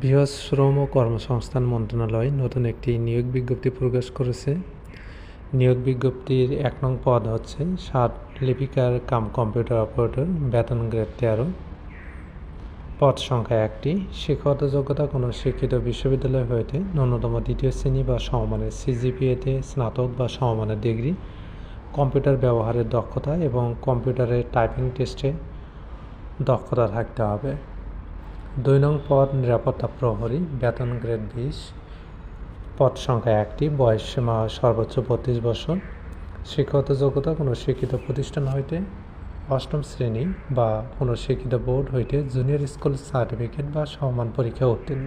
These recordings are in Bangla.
বৃহৎ শ্রম ও কর্মসংস্থান মন্ত্রণালয় নতুন একটি নিয়োগ বিজ্ঞপ্তি প্রকাশ করেছে। নিয়োগ বিজ্ঞপ্তির এক নং পদ হচ্ছে সাত লিপিকার কাম কম্পিউটার অপারেটর, বেতন গ্রেড তেরো। পদ সংখ্যা একটি, শিক্ষাগত যোগ্যতা কোনো শিক্ষিত বিশ্ববিদ্যালয় হইতে ন্যূনতম দ্বিতীয় শ্রেণি বা সমমানের সিজিপিএতে স্নাতক বা সমমানের ডিগ্রি, কম্পিউটার ব্যবহারের দক্ষতা এবং কম্পিউটারের টাইপিং টেস্টে দক্ষতা থাকতে হবে। দুই নং পদ নিরাপত্তা প্রহরী, বেতন গ্রেড বিশ। পদ সংখ্যা একটি, বয়স সীমা সর্বোচ্চ বত্রিশ বছর। শিক্ষাগত যোগ্যতা কোনো শিক্ষিত প্রতিষ্ঠান হইতে অষ্টম শ্রেণি বা কোনো শিক্ষিত বোর্ড হইতে জুনিয়র স্কুল সার্টিফিকেট বা সমান পরীক্ষা উত্তীর্ণ।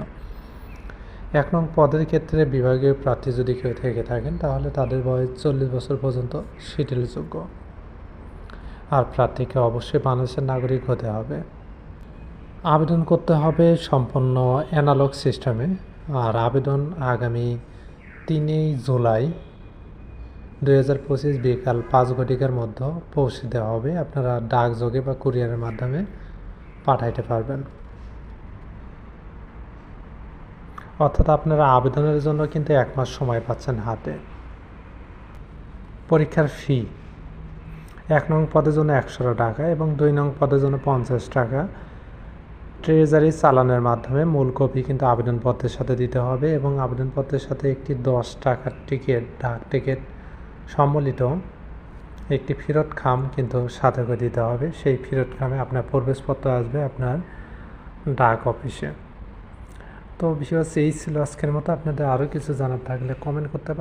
এক নং পদের ক্ষেত্রে বিভাগীয় প্রার্থী যদি কেউ থেকে থাকেন, তাহলে তাদের বয়স চল্লিশ বছর পর্যন্ত শিথিলযোগ্য আর প্রার্থীকে অবশ্যই বাংলাদেশের নাগরিক হতে হবে। আবেদন করতে হবে সম্পূর্ণ অ্যানালগ সিস্টেমে। আর আবেদন আগামী তিনই জুলাই দুই হাজার পঁচিশ বিকাল পাঁচ ঘটিকার মধ্যে পৌঁছে দেওয়া হবে। আপনারা ডাকযোগে বা কুরিয়ারের মাধ্যমে পাঠাইতে পারবেন। অর্থাৎ আপনারা আবেদনের জন্য কিন্তু এক মাস সময় পাচ্ছেন হাতে। পরীক্ষার ফি এক নং পদের জন্য একশো টাকা এবং দুই নং পদের জন্য পঞ্চাশ টাকা। ট্রেজারি চালানের মাধ্যমে মূল কপি কিন্তু আবেদনপত্রের সাথে দিতে হবে এবং আবেদনপত্রের সাথে একটি দশ টাকার টিকিট ডাক টিকিট সম্বলিত একটি ফেরত খাম কিন্তু সাথে করে দিতে হবে। সেই ফেরত খামে আপনার প্রবেশপত্র আসবে আপনার ডাক অফিসে। তো বিশেষ এই ছিল আজকের মতো। আপনাদের আরও কিছু জানার থাকলে কমেন্ট করতে পারেন।